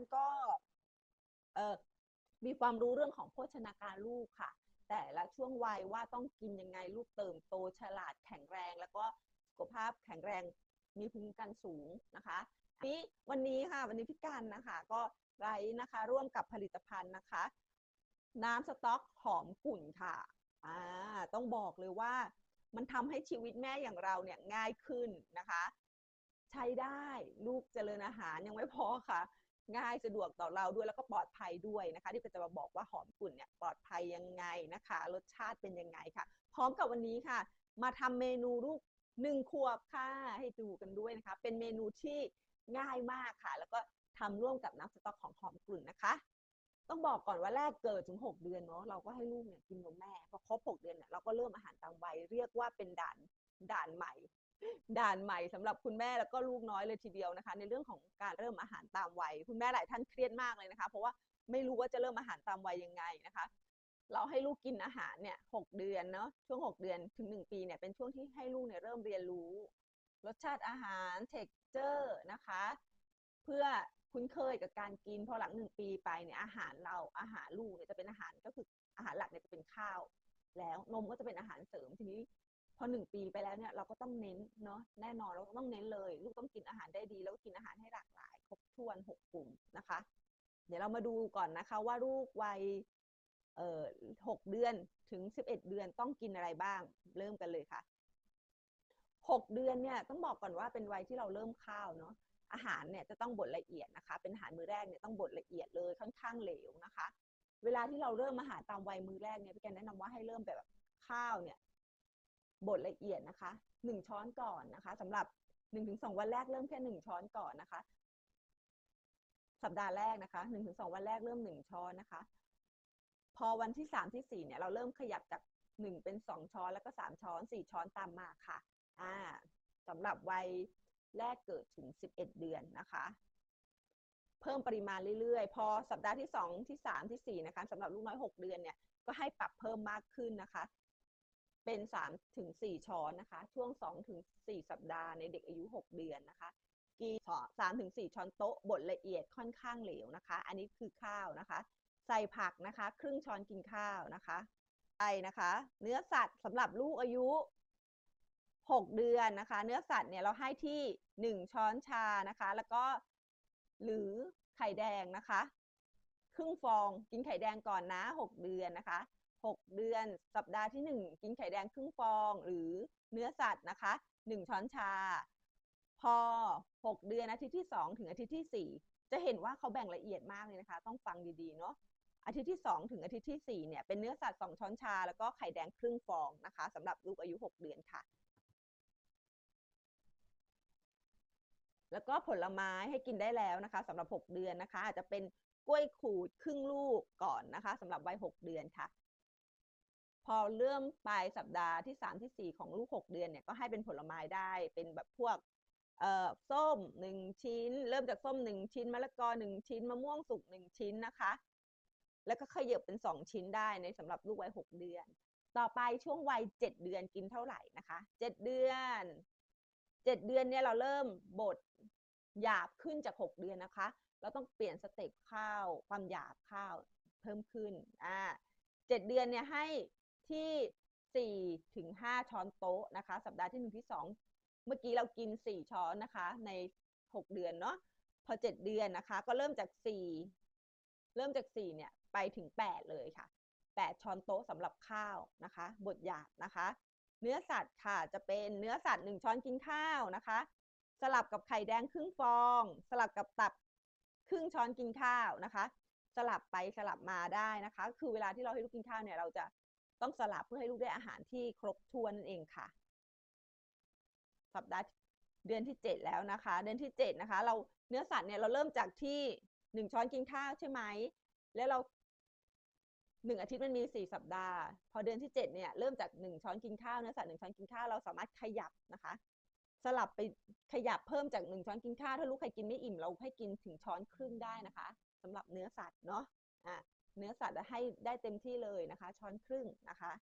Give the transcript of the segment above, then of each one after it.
านก็เออมีความรู้เรื่องของโภชนาการลูกค่ะ แต่ละช่วงวัยว่าต้องกินยังไงลูกเติมโตฉลาดแข็งแรง แล้วก็สุขภาพแข็งแรงมีภูมิคุ้มกันสูงนะคะนี้วันนี้ค่ะวันนี้พี่กันนะคะก็ไลฟ์นะคะร่วมกับผลิตภัณฑ์นะคะ น้ำสต๊อกหอมกุ่นค่ะอ่าต้องบอกเลยว่ามันทำให้ชีวิตแม่อย่างเราเนี่ยง่ายขึ้นนะคะ ใช้ได้ลูกเจริญอาหารยังไม่พอค่ะ ง่ายสะดวกต่อเราด้วยแล้วก็ปลอดภัยด้วยนะคะ ที่จะมาบอกว่าหอมกุ่นเนี่ยปลอดภัยยังไงนะคะ รสชาติเป็นยังไงค่ะ พร้อมกับวันนี้ค่ะ มาทำเมนูลูกหนึ่งขวบค่ะให้ดูกันด้วยนะคะ เป็นเมนูที่ง่ายมากค่ะ แล้วก็ทำร่วมกับน้ำสต๊อกของหอมกลุ่นนะคะ ต้องบอกก่อนว่าแรกเกิดถึง 6 เดือนเนาะเราก็ให้ลูกเนี่ยกินนมแม่พอครบ 6 เดือนเนี่ยเราก็เริ่มอาหารตามวัยเรียกว่าเป็นด่านด่านใหม่ ด่านใหม่สำหรับคุณแม่แล้วก็ลูกน้อยเลยทีเดียวนะคะ ในเรื่องของการเริ่มอาหารตามวัยคุณแม่หลายท่านเครียดมากเลยนะคะ เพราะว่าไม่รู้ว่าจะเริ่มอาหารตามวัยยังไงนะคะ เราให้ลูกกินอาหารเนี่ยหเดือนเนาะช่วง 6 เดือนถึง 1 ปีเนี่ยเป็นช่วงที่ให้ลูกเนี่ยเริ่มเรียนรู้ รสชาติอาหารเท็กเจอร์นะคะ เพื่อคุ้นเคยกับการกินพอหลังหนึ่งปีไปเนี่ยอาหารเราอาหารลูกเนี่ยจะเป็นอาหารก็คืออาหารหลักเนี่ยจะเป็นข้าว แล้วนมก็จะเป็นอาหารเสริมทีนี้ พอหนึ่งปีไปแล้วเนี่ยเราก็ต้องเน้นเนาะแน่นอนเราต้องเน้นเลย ลูกต้องกินอาหารได้ดี แล้วก็กินอาหารให้หลากหลาย ครบถ้วนหกกลุ่มนะคะ เดี๋ยวเรามาดูก่อนนะคะว่าลูกวัยเอ่อหกเดือนถึงสิบเอ็ดเดือนต้องกินอะไรบ้าง เริ่มกันเลยค่ะหกเดือนเนี่ยต้องบอกก่อนว่าเป็นวัยที่เราเริ่มข้าวเนาะอาหารเนี่ยจะต้องบดละเอียดนะคะ เป็นอาหารมื้อแรกเนี่ยต้องบดละเอียดเลยค่อนข้างเหลวนะคะ เวลาที่เราเริ่มอาหารตามวัยมื้อแรกเนี่ยพี่แกแนะนำว่าให้เริ่มแบบข้าวเนี่ย บดละเอียดนะคะหนึ่งช้อนก่อนนะคะสำหรับหนึ่งถึงสองวันแรกเริ่มแค่หนึ่งช้อนก่อนนะคะ สัปดาห์แรกนะคะหนึ่งถึงสองวันแรกเริ่มหนึ่งช้อนนะคะ พอวันที่สามที่สี่เนี่ยเราเริ่มขยับจากหนึ่งเป็นสองช้อนแล้วก็สามช้อนสี่ช้อนตามมาค่ะอ่าสำหรับวัยแรกเกิดถึง 11 เดือนนะคะ เพิ่มปริมาณเรื่อยๆ พอสัปดาห์ที่ 2 ที่ 3 ที่ 4 นะคะสำหรับลูกน้อย 6 เดือนเนี่ยก็ให้ปรับเพิ่มมากขึ้นนะคะ เป็น3ถึง4ช้อนนะคะ ช่วง2ถึง4สัปดาห์ในเด็กอายุ 6 เดือนนะคะกี3ถึง4ช้อนโต๊ะบดละเอียดค่อนข้างเหลวนะคะ อันนี้คือข้าวนะคะ ใส่ผักนะคะ ครึ่งช้อนกินข้าวนะคะไอนะคะ เนื้อสัตว์สำหรับลูกอายุ 6 เดือนนะคะ เนื้อสัตว์เนี่ยเราให้ที่ 1 ช้อนชานะคะ แล้วก็หรือไข่แดงนะคะ ครึ่งฟองกินไข่แดงก่อนนะ 6 เดือนนะคะ 6 เดือน สัปดาห์ที่ 1 กินไข่แดงครึ่งฟอง หรือเนื้อสัตว์นะคะ 1 ช้อนชา พอ 6 เดือนอาทิตย์ที่ 2 ถึงอาทิตย์ที่ 4 จะเห็นว่าเขาแบ่งละเอียดมากเลยนะคะ ต้องฟังดีๆเนาะอาทิตย์ที่ 2 ถึงอาทิตย์ที่ 4 เนี่ย เป็นเนื้อสัตว์ 2 ช้อนชา แล้วก็ไข่แดงครึ่งฟองนะคะสำหรับลูกอายุ 6 เดือนค่ะ แล้วก็ผลไม้ให้กินได้แล้วนะคะสำหรับ 6 เดือนนะคะ อาจจะเป็นกล้วยขูดครึ่งลูกก่อนนะคะสำหรับวัย 6 เดือนค่ะ อเริ่มปลายสัปดาห์ที่3ที่4ของลูก6เดือนเนี่ยก็ให้เป็นผลไม้ได้เป็นแบบพวกเอ่อส้ม1ชิ้น เริ่มจากส้ม1ชิ้นมะละกอ1ชิ้นมะม่วงสุก1ชิ้นนะคะ แล้วก็ขยับเป็น2ชิ้นได้ในสำหรับลูกวัย6เดือน ต่อไปช่วงวัย7เดือนกินเท่าไหร่นะคะ7เดือนเจ็ดเดือนเนี่ยเราเริ่มบดหยาบขึ้นจากหกเดือนนะคะ เราต้องเปลี่ยนสเต็ปข้าวความหยาบข้าวเพิ่มขึ้นอ่าเจ็ดเดือนเนี่ยให้ ที่สี่ถึงห้าช้อนโต๊ะนะคะ สัปดาห์ที่หนึ่งที่สองเมื่อกี้เรากินสี่ช้อนนะคะ ในหกเดือนเนาะพอเจ็ดเดือนนะคะ ก็เริ่มจากสี่เริ่มจากสี่เนี่ย ไปถึงแปดเลยค่ะแปดช้อนโต๊ะสำหรับข้าวนะคะ บดหยาบนะคะ เนื้อสัตว์ค่ะจะเป็นเนื้อสัตว์หนึ่งช้อนกินข้าวนะคะ สลับกับไข่แดงครึ่งฟอง สลับกับตับครึ่งช้อนกินข้าวนะคะ สลับไปสลับมาได้นะคะ คือเวลาที่เราให้ลูกกินข้าวเนี่ยเราจะ ต้องสลับเพื่อให้ลูกได้อาหารที่ครบถ้วนนั่นเองค่ะ สัปดาห์เดือนที่เจ็ดแล้วนะคะ เดือนที่เจ็ดนะคะ เราเนื้อสัตว์เนี่ยเราเริ่มจากที่หนึ่งช้อนกินข้าวใช่ไหมแล้วเราหนึ่งอาทิตย์มันมีสี่สัปดาห์ พอเดือนที่เจ็ดเนี่ยเริ่มจากหนึ่งช้อนกินข้าวเนื้อสัตว์หนึ่งช้อนกินข้าวเราสามารถขยับนะคะ สลับไปขยับเพิ่มจากหนึ่งช้อนกินข้าวถ้าลูกใครกินไม่อิ่มเราให้กินถึงช้อนครึ่งได้นะคะสำหรับเนื้อสัตว์เนาะอะ เนื้อสัตว์ให้ได้เต็มที่เลยนะคะ ช้อนครึ่งนะคะ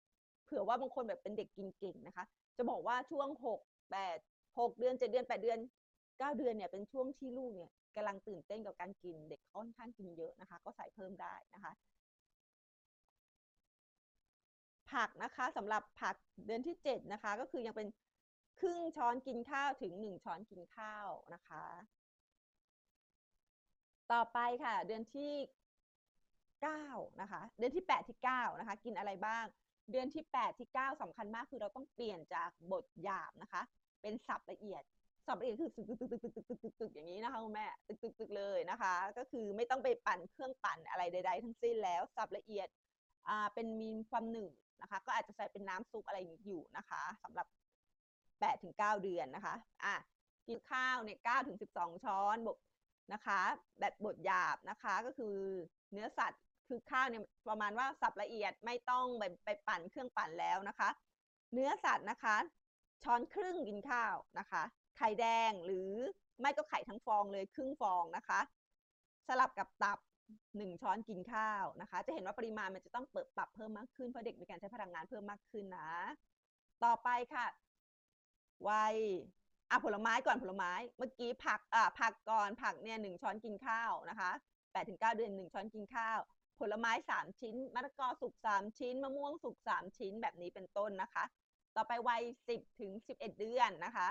เผื่อว่าบางคนแบบเป็นเด็กกินเก่งนะคะ จะบอกว่าช่วงหกแปดหกเดือนเจ็ดเดือนแปดเดือนเก้าเดือนเนี่ยเป็นช่วงที่ลูกเนี่ยกำลังตื่นเต้นกับการกินเด็กค่อนข้างกินเยอะนะคะ ก็ใส่เพิ่มได้นะคะ ผักนะคะสำหรับผักเดือนที่เจ็ดนะคะ ก็คือยังเป็นครึ่งช้อนกินข้าวถึงหนึ่งช้อนกินข้าวนะคะ ต่อไปค่ะ เดือนที่ เก้านะคะเดือนที่แปดที่เก้านะคะ กินอะไรบ้าง เดือนที่แปดที่เก้าสำคัญมากคือเราต้องเปลี่ยนจากบทหยาบนะคะ เป็นสับละเอียดสับละเอียดคือตึกตึกตึกตึกตึกตึกตึกตึกอย่างนี้นะคะคุณแม่ตึกตึกตึกเลยนะคะ ก็คือไม่ต้องไปปั่นเครื่องปั่นอะไรใด ๆ ทั้งสิ้นแล้วสับละเอียดอ่าเป็นมีความหนืดนะคะ ก็อาจจะใส่เป็นน้ำซุปอะไรอย่างนี้อยู่นะคะสำหรับแปดถึงเก้าเดือนนะคะอะกินข้าวเนี่ยเก้าถึงสิบสองช้อนบวกนะคะ แบบบดหยาบนะคะก็คือเนื้อสัตว์ คือข้าวเนี่ยประมาณว่าสับละเอียดไม่ต้องไปไปปั่นเครื่องปั่นแล้วนะคะ เนื้อสัตว์นะคะ ช้อนครึ่งกินข้าวนะคะ ไข่แดงหรือไม่ก็ไข่ทั้งฟองเลยครึ่งฟองนะคะ สลับกับตับหนึ่งช้อนกินข้าวนะคะ จะเห็นว่าปริมาณมันจะต้องเปิดปรับเพิ่มมากขึ้นเพราะเด็กมีการใช้พลังงานเพิ่มมากขึ้นนะ ต่อไปค่ะวัยอะผลไม้ก่อนผลไม้เมื่อกี้ผักอะผักก่อนผักเนี่ยหนึ่งช้อนกินข้าวนะคะแปดถึงเก้าเดือนหนึ่งช้อนกินข้าว ผลไม้สามชิ้นมะละกอสุกสามชิ้น มะม่วงสุกสามชิ้นแบบนี้เป็นต้นนะคะ ต่อไปวัยสิบถึงสิบเอ็ดเดือนนะคะ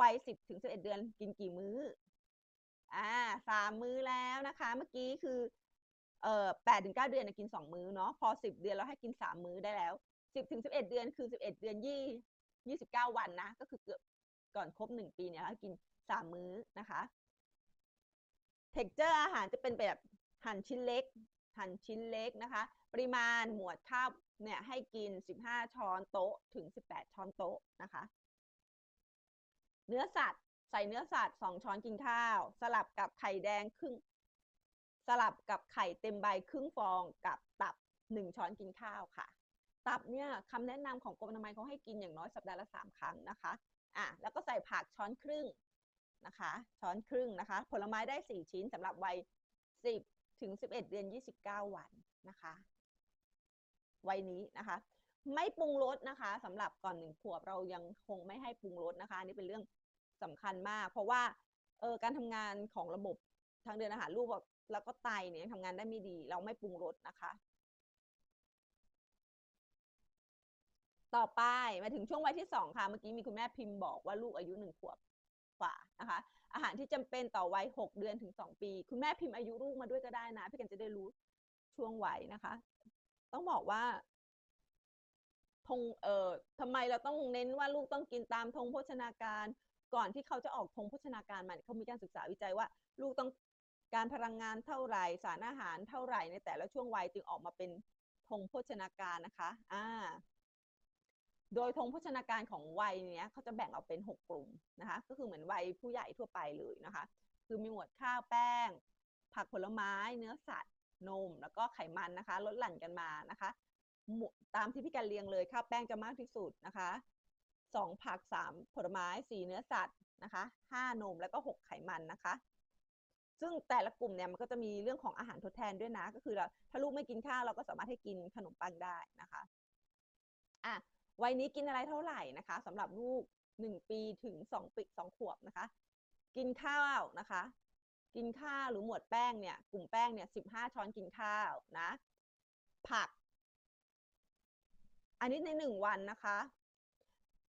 วัยสิบถึงสิบเอ็ดเดือนกินกี่มื้ออ่าสามมื้อแล้วนะคะ เมื่อกี้คือเอ่อแปดถึงเก้าเดือนกินสองมื้อเนาะพอสิบเดือนเราให้กินสามมื้อได้แล้วสิบถึงสิบเอ็ดเดือนคือสิบเอ็ดเดือนยี่ยี่สิบเก้าวันนะ ก็คือเกือบก่อนครบหนึ่งปีเนี่ยให้กินสามมื้อนะคะเท็กเจอร์อาหารจะเป็นแบบหั่นชิ้นเล็ก หั่นชิ้นเล็กนะคะ ปริมาณหมวดข้าวเนี่ยให้กิน 15 ช้อนโต๊ะถึง 18 ช้อนโต๊ะนะคะ เนื้อสัตว์ใส่เนื้อสัตว์ 2 ช้อนกินข้าว สลับกับไข่แดงครึ่ง สลับกับไข่เต็มใบครึ่งฟองกับตับ 1 ช้อนกินข้าวค่ะ ตับเนี่ยคำแนะนำของกรมอนามัยเขาให้กินอย่างน้อยสัปดาห์ละ 3 ครั้งนะคะอะแล้วก็ใส่ผักช้อนครึ่งนะคะ ช้อนครึ่งนะคะ ผลไม้ได้ 4 ชิ้นสำหรับวัย 10 ถึง 11 เดือน 29 วันนะคะวัยนี้นะคะ ไม่ปรุงรสนะคะสำหรับก่อนหนึ่งขวบเรายังคงไม่ให้ปรุงรสนะคะ อันนี่เป็นเรื่องสำคัญมาก เพราะว่าเออการทำงานของระบบทางเดินอาหารลูกแล้วก็ไตเนี่ยทำงานได้ไม่ดี เราไม่ปรุงรสนะคะ ต่อไปมาถึงช่วงวัยที่สองค่ะ เมื่อกี้มีคุณแม่พิมพ์บอกว่าลูกอายุหนึ่งขวบ กว่านะคะ อาหารที่จำเป็นต่อวัยหกเดือนถึงสองปี คุณแม่พิมพ์อายุลูกมาด้วยก็ได้นะ พี่กันจะได้รู้ช่วงวัยนะคะ ต้องบอกว่าธงเอ่อทำไมเราต้องเน้นว่าลูกต้องกินตามธงโภชนาการ ก่อนที่เขาจะออกธงโภชนาการมาเขามีการศึกษาวิจัยว่า ลูกต้องการพลังงานเท่าไหร่สารอาหารเท่าไหร่ในแต่ละช่วงวัยจึงออกมาเป็นธงโภชนาการนะคะ อ่า โดยธงโภชนาการของวัยเนี้ยเขาจะแบ่งออกเป็น 6 กลุ่มนะคะ ก็คือเหมือนวัยผู้ใหญ่ทั่วไปเลยนะคะ คือมีหมวดข้าวแป้ง ผักผลไม้ เนื้อสัตว์นม แล้วก็ไขมันนะคะลดหลั่นกันมานะคะ ตามที่พี่การเรียงเลยข้าวแป้งจะมากที่สุดนะคะสองผักสามผลไม้สี่เนื้อสัตว์นะคะห้านมแล้วก็หกไขมันนะคะ ซึ่งแต่ละกลุ่มเนี่ยมันก็จะมีเรื่องของอาหารทดแทนด้วยนะ ก็คือเราถ้าลูกไม่กินข้าวเราก็สามารถให้กินขนมปังได้นะคะอะ วัยนี้กินอะไรเท่าไหร่นะคะสำหรับลูกหนึ่งปีถึงสองปีสองขวบนะคะ กินข้าวนะคะ กินข้าวหรือหมวดแป้งเนี่ยกลุ่มแป้งเนี่ยสิบห้าช้อนกินข้าวนะผัก อันนี้ในหนึ่งวันนะคะ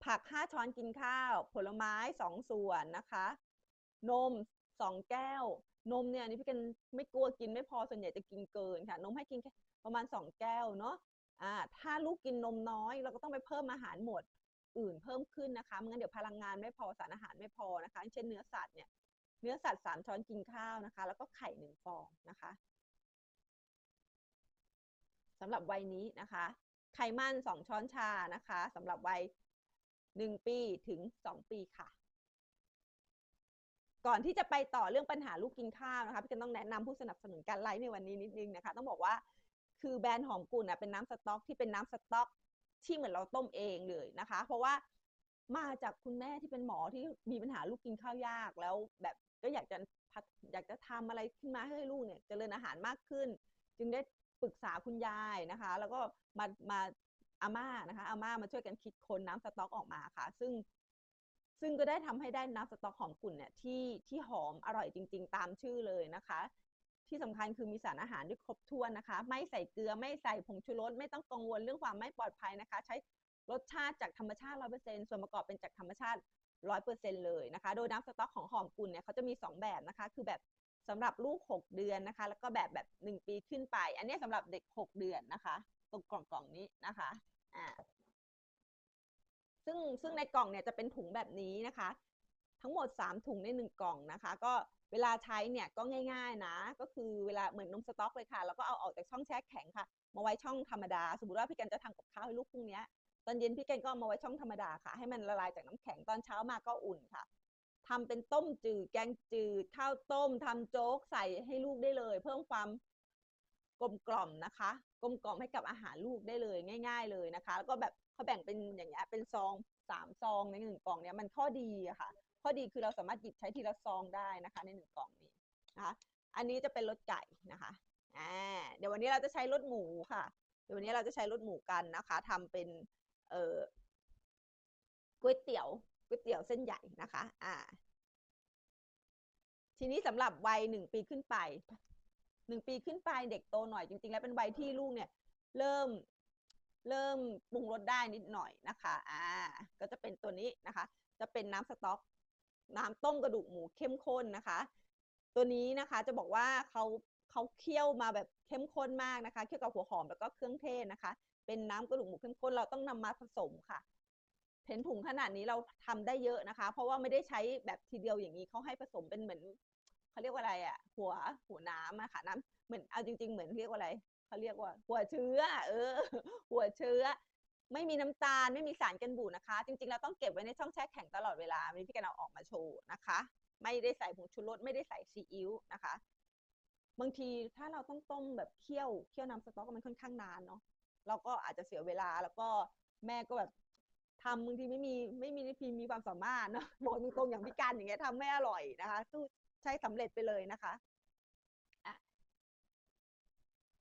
ผักห้าช้อนกินข้าว ผลไม้สองส่วนนะคะ นมสองแก้วนมเนี่ยนี่พี่กันไม่กลัวกินไม่พอส่วนใหญ่จะกินเกินค่ะ นมให้กินแค่ประมาณสองแก้วเนาะ ถ้าลูกกินนมน้อย เราก็ต้องไปเพิ่มอาหารหมวดอื่นเพิ่มขึ้นนะคะไม่งั้นเดี๋ยวพลังงานไม่พอสารอาหารไม่พอนะคะ เช่นเนื้อสัตว์เนี่ยเนื้อสัตว์สามช้อนกินข้าวนะคะ แล้วก็ไข่หนึ่งฟองนะคะสำหรับวัยนี้นะคะ ไขมันสองช้อนชานะคะสำหรับวัยหนึ่งปีถึงสองปีค่ะ ก่อนที่จะไปต่อเรื่องปัญหาลูกกินข้าวนะคะพี่กันต้องแนะนำผู้สนับสนุนการไลฟ์ในวันนี้นิดนึงนะคะ ต้องบอกว่า คือแบรนด์หอมกุ่นเป็นน้ำสต๊อกที่เป็นน้ำสต๊อก ที่เหมือนเราต้มเองเลยนะคะ เพราะว่ามาจากคุณแม่ที่เป็นหมอที่มีปัญหาลูกกินข้าวยากแล้วแบบก็อยากจะพัดอยากจะทำอะไรขึ้นมาให้ลูกเนี่ยจเจริญอาหารมากขึ้น จึงได้ปรึกษาคุณยายนะคะ แล้วก็มามาอาม่านะคะอาม่ามาช่วยกันคิดค้นน้ำสต๊อกออกมาค่ะ ซึ่งซึ่งก็ได้ทำให้ได้น้ำสต๊อกหอมกลุ่นเนี่ยที่ที่หอมอร่อยจริง ๆ ตามชื่อเลยนะคะ ที่สำคัญคือมีสารอาหารที่ครบถ้วนนะคะ ไม่ใส่เกลือไม่ใส่ผงชูรสไม่ต้องกังวลเรื่องความไม่ปลอดภัยนะคะ ใช้รสชาติจากธรรมชาติ 100%ส่วนประกอบเป็นจากธรรมชาติ 100%เลยนะคะ โดยน้ำสต๊อกของหอมกุลเนี่ยเขาจะมี 2 แบบนะคะ คือแบบสำหรับลูก 6 เดือนนะคะ แล้วก็แบบแบบ 1 ปีขึ้นไป อันนี้สำหรับเด็ก 6 เดือนนะคะ ตรงกล่องกล่องนี้นะคะอ่าซึ่งซึ่งในกล่องเนี่ยจะเป็นถุงแบบนี้นะคะ ทั้งหมด 3 ถุงใน 1 กล่องนะคะ ก็เวลาใช้เนี่ยก็ง่าย ๆนะ ก็คือเวลาเหมือนนมสต๊อกเลยค่ะ แล้วก็เอาออกจากช่องแช่แข็งค่ะ มาไว้ช่องธรรมดา สมมติว่าพี่กันจะทำกับข้าวให้ลูกพรุ่งนี้ตอนเย็นพี่แกงก็มาไว้ช่องธรรมดาค่ะ ให้มันละลายจากน้ำแข็งตอนเช้ามาก็อุ่นค่ะทำเป็นต้มจืดแกงจืดข้าวต้มทำโจ๊กใส่ให้ลูกได้เลย เพิ่มความกลมกล่อมนะคะ กลมกล่อมให้กับอาหารลูกได้เลยง่าย ๆ เลยนะคะ แล้วก็แบบเขาแบ่งเป็นอย่างเงี้ยเป็นซองสามซองในหนึ่งกล่องเนี้ยมันข้อดีอะค่ะ ข้อดีคือเราสามารถหยิบใช้ทีละซองได้นะคะ ในหนึ่งกล่องนี้นะคะอันนี้จะเป็นรสไก่นะคะอ่าเดี๋ยววันนี้เราจะใช้รสหมูค่ะ เดี๋ยววันนี้เราจะใช้รสหมูกันนะคะทำเป็นเอ่อก๋วยเตี๋ยวก๋วยเตี๋ยวเส้นใหญ่นะคะ อ่า ทีนี้สำหรับวัยหนึ่งปีขึ้นไปหนึ่งปีขึ้นไปเด็กโตหน่อยจริง ๆ แล้วเป็นวัยที่ลูกเนี่ย เริ่มเริ่มปรุงรสได้นิดหน่อยนะคะ อ่า ก็จะเป็นตัวนี้นะคะ จะเป็นน้ำสต๊อก น้ำต้มกระดูกหมูเข้มข้นนะคะ ตัวนี้นะคะจะบอกว่าเขาเขาเคี่ยวมาแบบเข้มข้นมากนะคะเคี่ยวกับหัวหอมแล้วก็เครื่องเทศนะคะ เป็นน้ำกระดูกหมูเข้มข้นเราต้องนำมาผสมค่ะเห็นถุงขนาดนี้เราทำได้เยอะนะคะ เพราะว่าไม่ได้ใช้แบบทีเดียวอย่างนี้เขาให้ผสมเป็นเหมือนเขาเรียกว่าอะไรอะหัวหัวน้ำอะค่ะน้ำเหมือนเอาจริง ๆ เหมือนเรียกว่าอะไรเขาเรียกว่า หัวเชื้อ เออ หัวเชื้อ ไม่มีน้ำตาลไม่มีสารกันบูดนะคะ จริงๆเราต้องเก็บไว้ในช่องแช่แข็งตลอดเวลาวันนี้พี่กันเอาออกมาโชว์นะคะ ไม่ได้ใส่ผงชูรสไม่ได้ใส่ซีอิ๊วนะคะ บางทีถ้าเราต้องต้มแบบเคี่ยวเคี่ยวน้ำสต๊อกมันค่อนข้างนานเนาะเราก็อาจจะเสียเวลาแล้วก็แม่ก็แบบทำบางทีไม่มีไม่มีพีมีความสามารถเนาะบอกตรงๆอย่างพี่การอย่างเงี้ยทำไม่อร่อยนะคะสู้ใช้สำเร็จไปเลยนะคะอะ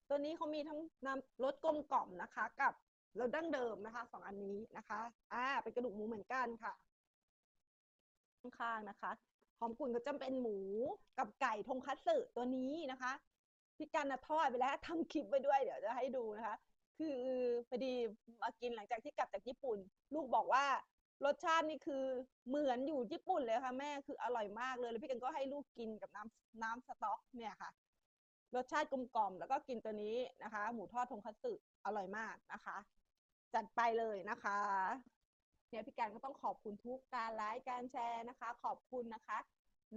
ตัวนี้เขามีทั้งน้ำรสกลมกล่อมนะคะ กับ เรสดั้งเดิมนะคะสองอันนี้นะคะอ่าเป็นกระดูกหมูเหมือนกันค่ะ ข้างๆนะคะหอมกลุ่นก็จะเป็นหมูกับไก่ทงคัตสึตัวนี้นะคะพี่กันนะทอดไปแล้วทำคลิปไว้ด้วยเดี๋ยวจะให้ดูนะคะ คือพอดีมากินหลังจากที่กลับจากญี่ปุ่น ลูกบอกว่ารสชาตินี่คือเหมือนอยู่ญี่ปุ่นเลยค่ะแม่คืออร่อยมากเลยแล้วพี่กันก็ให้ลูกกินกับน้ำน้ำสต๊อกเนี่ยค่ะ รสชาติกลมกล่อมแล้วก็กินตัวนี้นะคะ หมูทอดทงคัตสึอร่อยมากนะคะ จัดไปเลยนะคะเนี่ยพี่การก็ต้องขอบคุณทุกการไลค์การแชร์นะคะ ขอบคุณนะคะ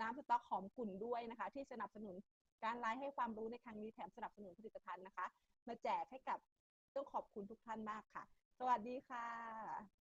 น้ำสต๊อกหอมกลุ่นด้วยนะคะ ที่สนับสนุนการไลฟ์ให้ความรู้ในครั้งนี้แถมสนับสนุนผลิตภัณฑ์นะคะ มาแจกให้กับต้องขอบคุณทุกท่านมากค่ะ สวัสดีค่ะ